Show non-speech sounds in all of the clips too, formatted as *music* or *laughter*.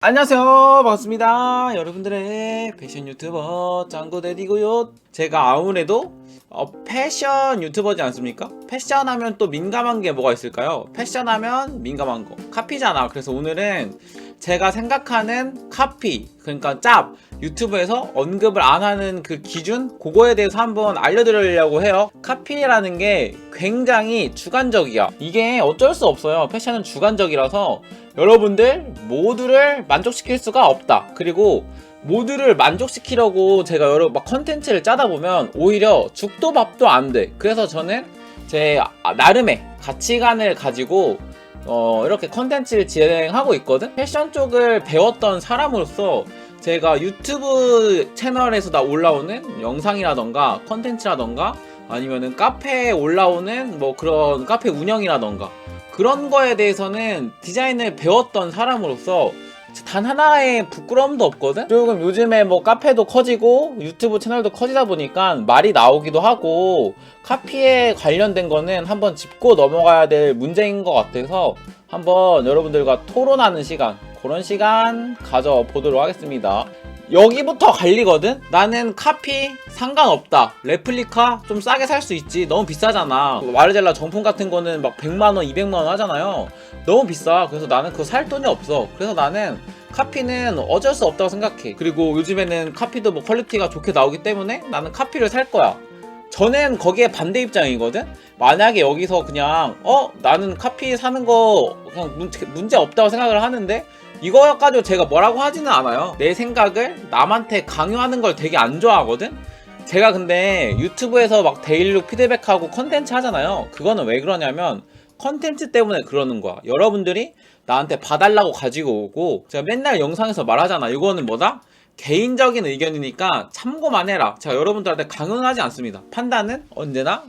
안녕하세요. 반갑습니다. 여러분들의 패션 유튜버 짱구데디고요. 제가 아무래도 어, 패션 유튜버지 않습니까? 패션 하면 또 민감한 게 뭐가 있을까요? 패션 하면 민감한 거. 카피잖아. 그래서 오늘은 제가 생각하는 카피 그러니까 짭 유튜브에서 언급을 안 하는 그 기준 그거에 대해서 한번 알려드리려고 해요 카피라는 게 굉장히 주관적이야 이게 어쩔 수 없어요 패션은 주관적이라서 여러분들 모두를 만족시킬 수가 없다. 그리고 모두를 만족시키려고 제가 여러 막 컨텐츠를 짜다 보면 오히려 죽도 밥도 안 돼. 그래서 저는 제 아- 나름의 가치관을 가지고 어, 이렇게 컨텐츠를 진행하고 있거든. 패션 쪽을 배웠던 사람으로서 제가 유튜브 채널에서 다 올라오는 영상이라던가 컨텐츠라던가 아니면은 카페에 올라오는 뭐 그런 카페 운영이라던가 그런 거에 대해서는 디자인을 배웠던 사람으로서 단 하나의 부끄러움도 없거든? 조금 요즘에 뭐 카페도 커지고 유튜브 채널도 커지다 보니까 말이 나오기도 하고 카피에 관련된 거는 한번 짚고 넘어가야 될 문제인 것 같아서 한번 여러분들과 토론하는 시간 그런 시간 가져보도록 하겠습니다. 여기부터 갈리거든? 나는 카피 상관없다. 레플리카 좀 싸게 살 수 있지. 너무 비싸잖아. 마르젤라 정품 같은 거는 막 100만원, 200만원 하잖아요. 너무 비싸. 그래서 나는 그거 살 돈이 없어. 그래서 나는 카피는 어쩔 수 없다고 생각해. 그리고 요즘에는 카피도 뭐 퀄리티가 좋게 나오기 때문에 나는 카피를 살 거야. 저는 거기에 반대 입장이거든? 만약에 여기서 그냥, 어? 나는 카피 사는 거 그냥 문제, 없다고 생각을 하는데, 이거 가지고 제가 뭐라고 하지는 않아요. 내 생각을 남한테 강요하는 걸 되게 안 좋아하거든? 제가 근데 유튜브에서 막 데일룩 피드백하고 컨텐츠 하잖아요. 그거는 왜 그러냐면 컨텐츠 때문에 그러는 거야. 여러분들이 나한테 봐달라고 가지고 오고 제가 맨날 영상에서 말하잖아. 이거는 뭐다? 개인적인 의견이니까 참고만 해라. 제가 여러분들한테 강요는 하지 않습니다. 판단은 언제나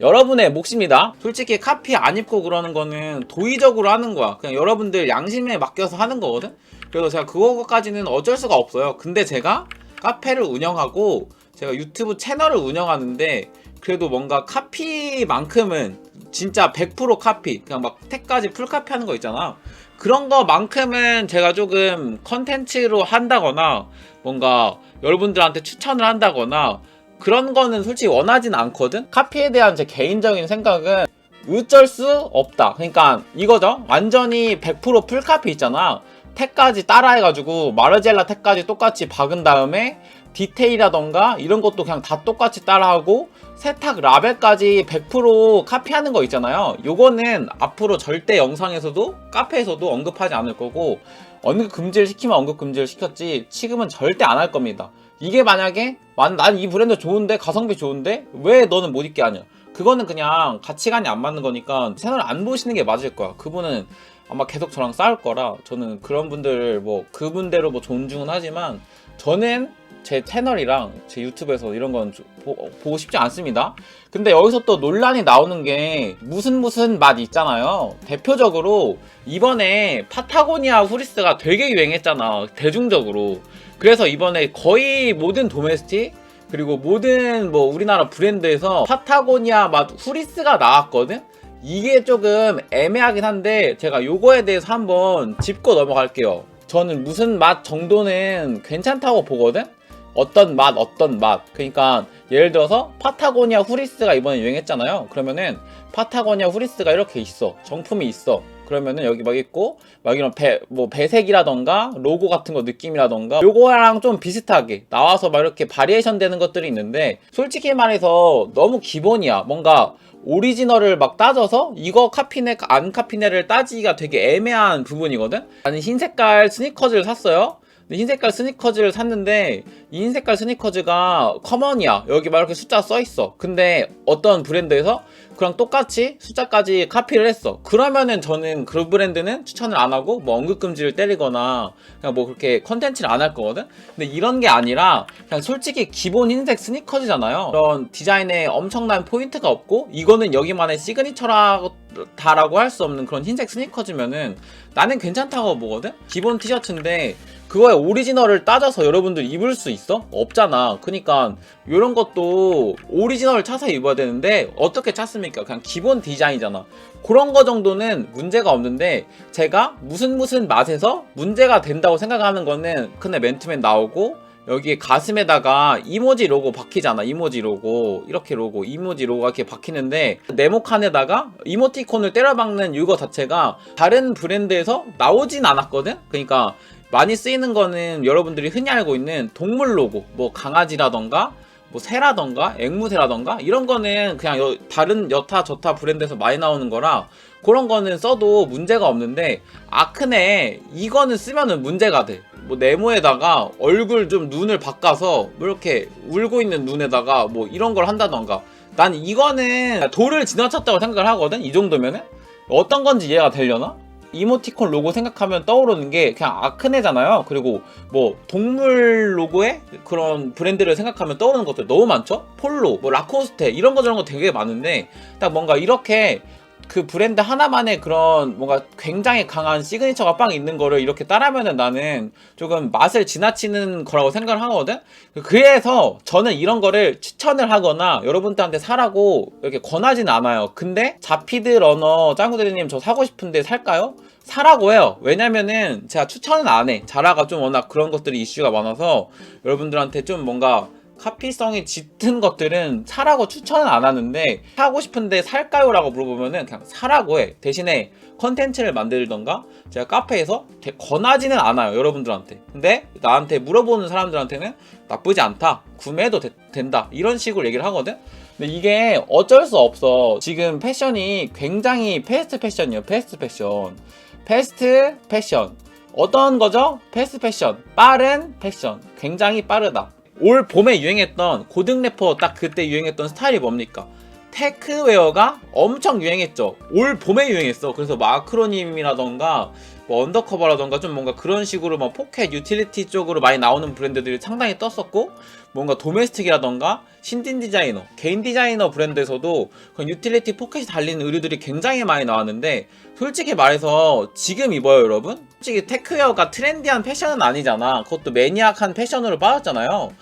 여러분의 몫입니다. 솔직히 카피 안 입고 그러는 거는 도의적으로 하는 거야. 그냥 여러분들 양심에 맡겨서 하는 거거든. 그래서 제가 그거까지는 어쩔 수가 없어요. 근데 제가 카페를 운영하고 제가 유튜브 채널을 운영하는데 그래도 뭔가 카피만큼은 진짜 100% 카피 그냥 막 택까지 풀 카피 하는 거 있잖아. 그런 거만큼은 제가 조금 컨텐츠로 한다거나 뭔가 여러분들한테 추천을 한다거나 그런 거는 솔직히 원하진 않거든? 카피에 대한 제 개인적인 생각은 어쩔 수 없다. 그러니까 이거죠. 완전히 100% 풀카피 있잖아. 택까지 따라해가지고 마르젤라 택까지 똑같이 박은 다음에 디테일이라던가 이런 것도 그냥 다 똑같이 따라하고 세탁 라벨까지 100% 카피하는 거 있잖아요. 요거는 앞으로 절대 영상에서도 카페에서도 언급하지 않을 거고 언급 금지를 시키면 언급 금지를 시켰지 지금은 절대 안 할 겁니다. 이게 만약에 난 이 브랜드 좋은데 가성비 좋은데 왜 너는 못 입게 하냐? 그거는 그냥 가치관이 안 맞는 거니까 채널 안 보시는 게 맞을 거야. 그분은 아마 계속 저랑 싸울 거라 저는 그런 분들을 뭐 그분대로 뭐 존중은 하지만 저는 제 채널이랑 제 유튜브에서 이런 건 조- 보, 보고 싶지 않습니다. 근데 여기서 또 논란이 나오는 게 무슨 무슨 맛 있잖아요. 대표적으로 이번에 파타고니아 후리스가 되게 유행했잖아. 대중적으로. 그래서 이번에 거의 모든 도메스틱 그리고 모든 뭐 우리나라 브랜드에서 파타고니아 맛 후리스가 나왔거든. 이게 조금 애매하긴 한데 제가 요거에 대해서 한번 짚고 넘어갈게요. 저는 무슨 맛 정도는 괜찮다고 보거든. 어떤 맛, 어떤 맛. 그러니까 예를 들어서 파타고니아 후리스가 이번에 유행했잖아요. 그러면은 파타고니아 후리스가 이렇게 있어. 정품이 있어. 그러면은 여기 막 있고 막 이런 배, 뭐 배색이라던가 로고 같은 거 느낌이라던가 요거랑 좀 비슷하게 나와서 막 이렇게 바리에이션 되는 것들이 있는데 솔직히 말해서 너무 기본이야. 뭔가 오리지널을 막 따져서 이거 카피네 안 카피네를 따지기가 되게 애매한 부분이거든. 나는 흰 색깔 스니커즈를 샀어요. 흰 색깔 스니커즈를 샀는데 이 흰 색깔 스니커즈가 커먼이야. 여기 막 이렇게 숫자 써 있어. 근데 어떤 브랜드에서 그랑 똑같이 숫자까지 카피를 했어. 그러면은 저는 그 브랜드는 추천을 안 하고 뭐 언급 금지를 때리거나 그냥 뭐 그렇게 컨텐츠를 안 할 거거든. 근데 이런 게 아니라 그냥 솔직히 기본 흰색 스니커즈잖아요. 그런 디자인에 엄청난 포인트가 없고 이거는 여기만의 시그니처라고 할수 없는 그런 흰색 스니커즈면은 나는 괜찮다고 보거든. 기본 티셔츠인데 그거의 오리지널을 따져서 여러분들 입을 수 있어? 없잖아. 그니까 이런 것도 오리지널을 찾아 입어야 되는데 어떻게 찾습니까? 그냥 기본 디자인이잖아. 그런 거 정도는 문제가 없는데 제가 무슨 무슨 맛에서 문제가 된다고 생각하는 거는 근데 맨투맨 나오고 여기에 가슴에다가 이모지 로고 박히잖아 이모지 로고 이렇게 로고 이모지 로고가 이렇게 박히는데 네모칸에다가 이모티콘을 때려 박는 이거 자체가 다른 브랜드에서 나오진 않았거든 그러니까 많이 쓰이는 거는 여러분들이 흔히 알고 있는 동물 로고 뭐 강아지라던가 뭐 새라던가 앵무새라던가 이런 거는 그냥 여- 다른 여타 저타 브랜드에서 많이 나오는 거라 그런 거는 써도 문제가 없는데 아크네 이거는 쓰면은 문제가 돼. 뭐 네모에다가 얼굴 좀 눈을 바꿔서 뭐 이렇게 울고 있는 눈에다가 뭐 이런 걸 한다던가 난 이거는 도를 지나쳤다고 생각을 하거든 이 정도면은 어떤 건지 이해가 되려나? 이모티콘 로고 생각하면 떠오르는 게 그냥 아크네잖아요. 그리고 뭐 동물 로고에 그런 브랜드를 생각하면 떠오르는 것들 너무 많죠? 폴로, 뭐 라코스테 이런 거 저런 거 되게 많은데 딱 뭔가 이렇게 그 브랜드 하나만의 그런 뭔가 굉장히 강한 시그니처가 빵 있는 거를 이렇게 따라하면은 나는 조금 맛을 지나치는 거라고 생각을 하거든. 그래서 저는 이런 거를 추천을 하거나 여러분들한테 사라고 이렇게 권하진 않아요. 근데 자피드 러너 짱구대리님 저 사고 싶은데 살까요? 사라고 해요. 왜냐면은 제가 추천은 안 해. 자라가 좀 워낙 그런 것들이 이슈가 많아서 여러분들한테 좀 뭔가 카피성이 짙은 것들은 사라고 추천은 안 하는데 사고 싶은데 살까요? 라고 물어보면은 그냥 사라고 해 대신에 컨텐츠를 만들던가 제가 카페에서 대- 권하지는 않아요 여러분들한테 근데 나한테 물어보는 사람들한테는 나쁘지 않다 구매해도 되- 된다 이런 식으로 얘기를 하거든 근데 이게 어쩔 수 없어 지금 패션이 굉장히 패스트 패션이에요 패스트 패션 패스트 패션 어떤 거죠? 패스트 패션 빠른 패션 굉장히 빠르다 올 봄에 유행했던 고등 래퍼 딱 그때 유행했던 스타일이 뭡니까? 테크웨어가 엄청 유행했죠. 올 봄에 유행했어. 그래서 마크로님이라던가 뭐 언더커버라던가 좀 뭔가 그런 식으로 막 포켓 유틸리티 쪽으로 많이 나오는 브랜드들이 상당히 떴었고 뭔가 도메스틱이라던가 신딘 디자이너, 개인 디자이너 브랜드에서도 그런 유틸리티 포켓이 달린 의류들이 굉장히 많이 나왔는데 솔직히 말해서 지금 입어요 여러분? 솔직히 테크웨어가 트렌디한 패션은 아니잖아. 그것도 매니악한 패션으로 빠졌잖아요.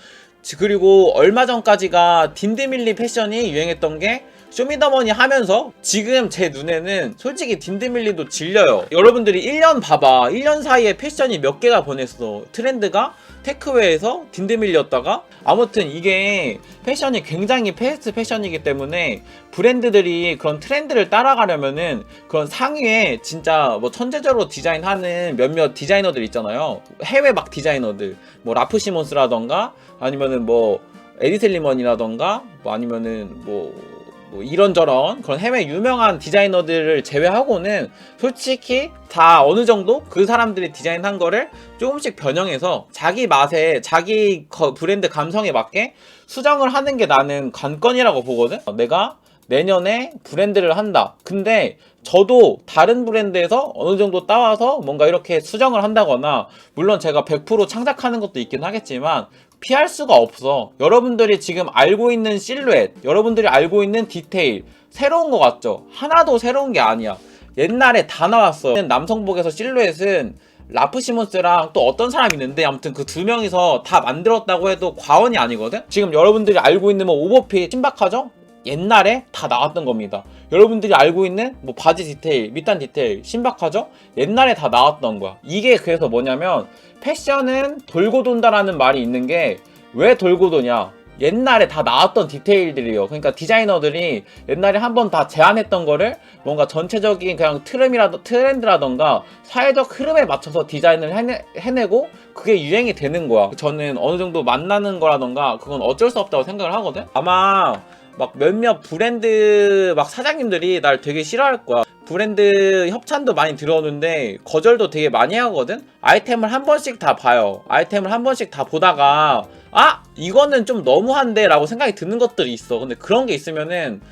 지- 그리고 얼마 전까지가 딘드밀리 패션이 유행했던 게 쇼미더머니 하면서 지금 제 눈에는 솔직히 딘드밀리도 질려요. 여러분들이 1년 봐봐. 1년 사이에 패션이 몇 개가 변했어. 트렌드가 테크웨어에서 딘드밀리였다가 아무튼 이게 패션이 굉장히 패스트 패션이기 때문에 브랜드들이 그런 트렌드를 따라가려면은 그런 상위에 진짜 뭐 천재적으로 디자인하는 몇몇 디자이너들 있잖아요. 해외 막 디자이너들. 뭐 라프 시몬스라던가 아니면은 뭐 에디셀리먼이라던가 뭐 아니면은 뭐, 뭐 이런저런 그런 해외 유명한 디자이너들을 제외하고는 솔직히 다 어느 정도 그 사람들이 디자인한 거를 조금씩 변형해서 자기 맛에 자기 거- 브랜드 감성에 맞게 수정을 하는 게 나는 관건이라고 보거든. 내가 내년에 브랜드를 한다. 근데 저도 다른 브랜드에서 어느 정도 따와서 뭔가 이렇게 수정을 한다거나 물론 제가 100% 창작하는 것도 있긴 하겠지만 피할 수가 없어. 여러분들이 지금 알고 있는 실루엣, 여러분들이 알고 있는 디테일 새로운 거 같죠? 하나도 새로운 게 아니야. 옛날에 다 나왔어. 남성복에서 실루엣은 라프 시몬스랑 또 어떤 사람이 있는데 아무튼 그 두 명이서 다 만들었다고 해도 과언이 아니거든. 지금 여러분들이 알고 있는 뭐 오버핏 신박하죠? 옛날에 다 나왔던 겁니다. 여러분들이 알고 있는 뭐 바지 디테일, 밑단 디테일 신박하죠? 옛날에 다 나왔던 거야. 이게 그래서 뭐냐면 패션은 돌고 돈다라는 말이 있는 게 왜 돌고 도냐? 옛날에 다 나왔던 디테일들이에요. 그러니까 디자이너들이 옛날에 한 번 다 제안했던 거를 뭔가 전체적인 그냥 트름이라도 트렌드라던가 사회적 흐름에 맞춰서 디자인을 해내, 해내고 그게 유행이 되는 거야. 저는 어느 정도 만나는 거라던가 그건 어쩔 수 없다고 생각을 하거든. 아마 막 몇몇 브랜드 막 사장님들이 날 되게 싫어할 거야. 브랜드 협찬도 많이 들어오는데 거절도 되게 많이 하거든. 아이템을 한 번씩 다 봐요. 아이템을 한 번씩 다 보다가 아 이거는 좀 너무한데 라고 생각이 드는 것들이 있어. 근데 그런 게 있으면은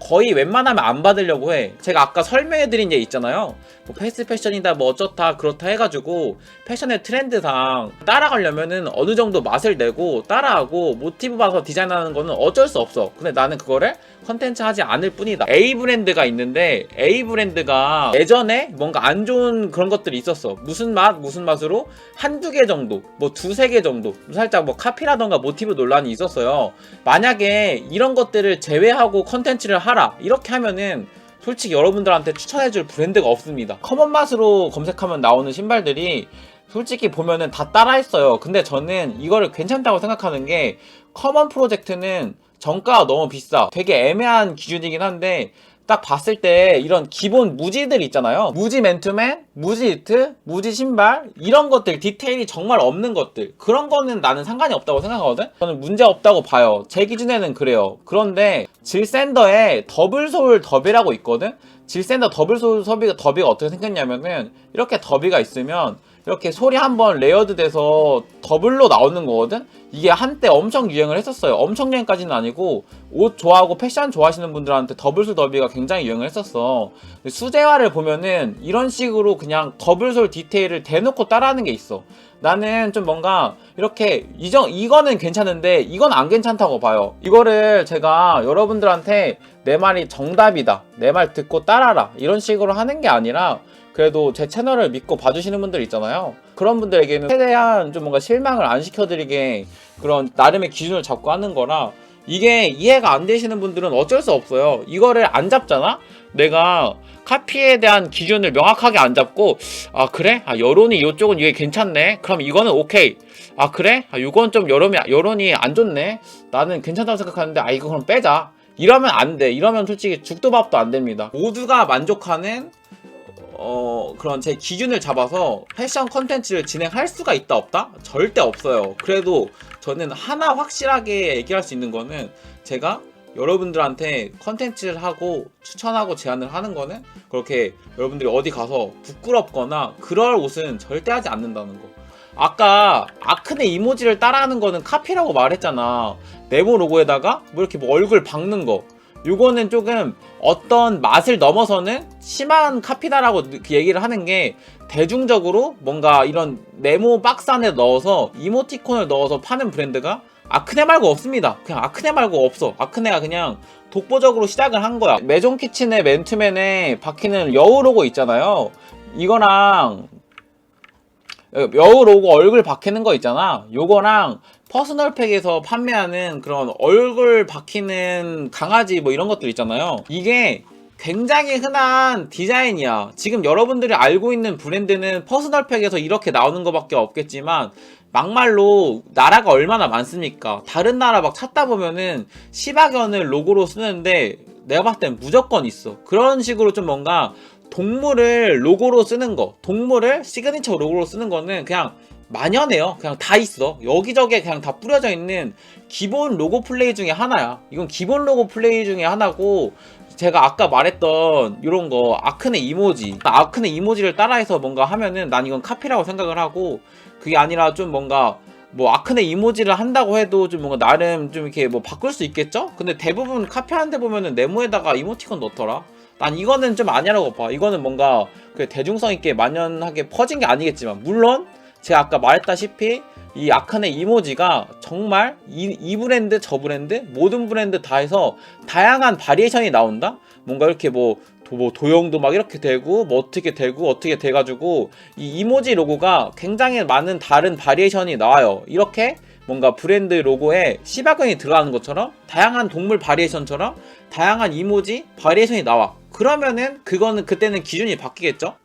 거의 웬만하면 안 받으려고 해. 제가 아까 설명해드린 예 있잖아요. 뭐 패스트 패션이다 뭐 어쩌다 그렇다 해가지고 패션의 트렌드상 따라가려면은 어느 정도 맛을 내고 따라하고 모티브 봐서 디자인하는 거는 어쩔 수 없어. 근데 나는 그거를 컨텐츠 하지 않을 뿐이다. A 브랜드가 있는데 A 브랜드가 예전에 뭔가 안 좋은 그런 것들이 있었어. 무슨 맛 무슨 맛으로 한두 개 정도, 뭐 두세 개 정도, 살짝 뭐 카피라던가 모티브 논란이 있었어요. 만약에 이런 것들을 제외하고 컨텐츠를 하라 이렇게 하면은 솔직히 여러분들한테 추천해줄 브랜드가 없습니다. 커먼 맛으로 검색하면 나오는 신발들이 솔직히 보면은 다 따라했어요. 근데 저는 이거를 괜찮다고 생각하는 게 커먼 프로젝트는 정가가 너무 비싸. 되게 애매한 기준이긴 한데 딱 봤을 때 이런 기본 무지들 있잖아요. 무지 맨투맨, 무지 니트, 무지 신발 이런 것들 디테일이 정말 없는 것들 그런 거는 나는 상관이 없다고 생각하거든. 저는 문제 없다고 봐요. 제 기준에는 그래요. 그런데 질샌더에 더블솔 더비라고 있거든. 질샌더 더블솔 더비가 더비가 어떻게 생겼냐면은 이렇게 더비가 있으면 이렇게 솔이 한번 레이어드 돼서 더블로 나오는 거거든? 이게 한때 엄청 유행을 했었어요. 엄청 유행까지는 아니고, 옷 좋아하고 패션 좋아하시는 분들한테 더블솔 더비가 굉장히 유행을 했었어. 수제화를 보면은 이런 식으로 그냥 더블솔 디테일을 대놓고 따라하는 게 있어. 나는 좀 뭔가 이렇게 이정 이거는 괜찮은데 이건 안 괜찮다고 봐요. 이거를 제가 여러분들한테 내 말이 정답이다. 내 말 듣고 따라라. 이런 식으로 하는 게 아니라 그래도 제 채널을 믿고 봐주시는 분들 있잖아요. 그런 분들에게는 최대한 좀 뭔가 실망을 안 시켜드리게 그런 나름의 기준을 잡고 하는 거라 이게 이해가 안 되시는 분들은 어쩔 수 없어요. 이거를 안 잡잖아? 내가 카피에 대한 기준을 명확하게 안 잡고 아 그래? 아 여론이 이쪽은 이게 괜찮네. 그럼 이거는 오케이. 아 그래? 아 이건 좀 여론이 여론이 안 좋네. 나는 괜찮다고 생각하는데 아 이거 그럼 빼자. 이러면 안 돼. 이러면 솔직히 죽도 밥도 안 됩니다. 모두가 만족하는 어 그런 제 기준을 잡아서 패션 컨텐츠를 진행할 수가 있다 없다? 절대 없어요. 그래도 저는 하나 확실하게 얘기할 수 있는 거는 제가 여러분들한테 컨텐츠를 하고 추천하고 제안을 하는 거는 그렇게 여러분들이 어디 가서 부끄럽거나 그럴 옷은 절대 하지 않는다는 거. 아까 아크네 이모지를 따라하는 거는 카피라고 말했잖아. 네모 로고에다가 뭐 이렇게 뭐 얼굴 박는 거. 요거는 조금 어떤 맛을 넘어서는 심한 카피다라고 그 얘기를 하는 게 대중적으로 뭔가 이런 네모 박스 안에 넣어서 이모티콘을 넣어서 파는 브랜드가 아크네 말고 없습니다. 그냥 아크네 말고 없어. 아크네가 그냥 독보적으로 시작을 한 거야. 메종 키친의 맨투맨에 박히는 여우 로고 있잖아요. 이거랑 여우 로고 얼굴 박히는 거 있잖아. 요거랑 퍼스널 팩에서 판매하는 그런 얼굴 박히는 강아지 뭐 이런 것들 있잖아요. 이게 굉장히 흔한 디자인이야. 지금 여러분들이 알고 있는 브랜드는 퍼스널 팩에서 이렇게 나오는 것밖에 없겠지만 막말로 나라가 얼마나 많습니까? 다른 나라 막 찾다 보면은 시바견을 로고로 쓰는데 내가 봤을 땐 무조건 있어. 그런 식으로 좀 뭔가 동물을 로고로 쓰는 거, 동물을 시그니처 로고로 쓰는 거는 그냥 만연해요. 그냥 다 있어. 여기저기에 그냥 다 뿌려져 있는 기본 로고 플레이 중에 하나야. 이건 기본 로고 플레이 중에 하나고 제가 아까 말했던 이런 거 아크네 이모지 아크네 이모지를 따라해서 뭔가 하면은 난 이건 카피라고 생각을 하고 그게 아니라 좀 뭔가 뭐 아크네 이모지를 한다고 해도 좀 뭔가 나름 좀 이렇게 뭐 바꿀 수 있겠죠? 근데 대부분 카피하는데 보면은 네모에다가 이모티콘 넣더라. 난 이거는 좀 아니라고 봐. 이거는 뭔가 그 대중성 있게 만연하게 퍼진 게 아니겠지만 물론 제가 아까 말했다시피 이 아카네 이모지가 정말 이, 이 브랜드 저 브랜드 모든 브랜드 다 해서 다양한 바리에이션이 나온다? 뭔가 이렇게 뭐, 도, 뭐 도형도 막 이렇게 되고 뭐 어떻게 되고 어떻게 돼가지고 이 이모지 로고가 굉장히 많은 다른 바리에이션이 나와요. 이렇게 뭔가 브랜드 로고에 시바견이 들어가는 것처럼 다양한 동물 바리에이션처럼 다양한 이모지 바리에이션이 나와. 그러면은 그거는 그때는 기준이 바뀌겠죠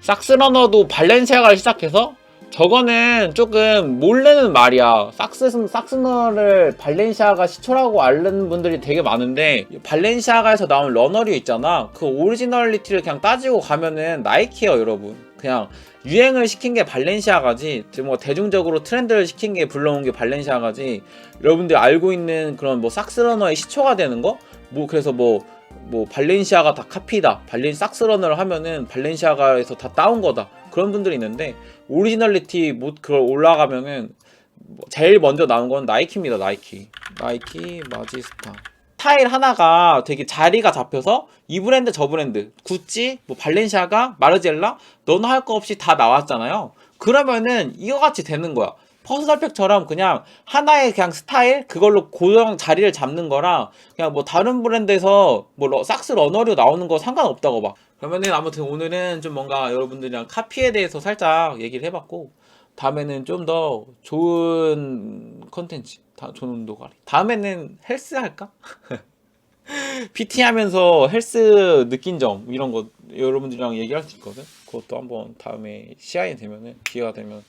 삭스러너도 발렌시아가를 시작해서 저거는 조금 모르는 말이야. 삭스, 삭스너를 발렌시아가 시초라고 알는 분들이 되게 많은데, 발렌시아가에서 나온 러너류 있잖아. 그 오리지널리티를 그냥 따지고 가면은 나이키예요, 여러분. 그냥 유행을 시킨 게 발렌시아가지, 뭐 대중적으로 트렌드를 시킨 게 불러온 게 발렌시아가지, 여러분들이 알고 있는 그런 뭐 삭스러너의 시초가 되는 거? 뭐, 그래서 뭐, 뭐 발렌시아가 다 카피다 발렌 삭스러너를 하면은 발렌시아가에서 다 따온 거다. 그런 분들이 있는데 오리지널리티 뭐 그걸 올라가면은 뭐 제일 먼저 나온 건 나이키입니다 나이키. 나이키 마지스타. 타일 하나가 되게 자리가 잡혀서 이 브랜드 저 브랜드 구찌 뭐 발렌시아가 마르젤라 너는 할거 없이 다 나왔잖아요. 그러면은 이거 같이 되는 거야 퍼스널팩처럼 그냥 하나의 그냥 스타일? 그걸로 고정 자리를 잡는 거랑 그냥 뭐 다른 브랜드에서 뭐 러- 삭스 러너류 나오는 거 상관없다고 봐 그러면은 아무튼 오늘은 좀 뭔가 여러분들이랑 카피에 대해서 살짝 얘기를 해봤고 다음에는 좀 더 좋은 컨텐츠 다 좋은 도가리. 다음에는 헬스 할까? *laughs* PT 하면서 헬스 느낀 점 이런 거 여러분들이랑 얘기할 수 있거든? 그것도 한번 다음에 시간이 되면은 기회가 되면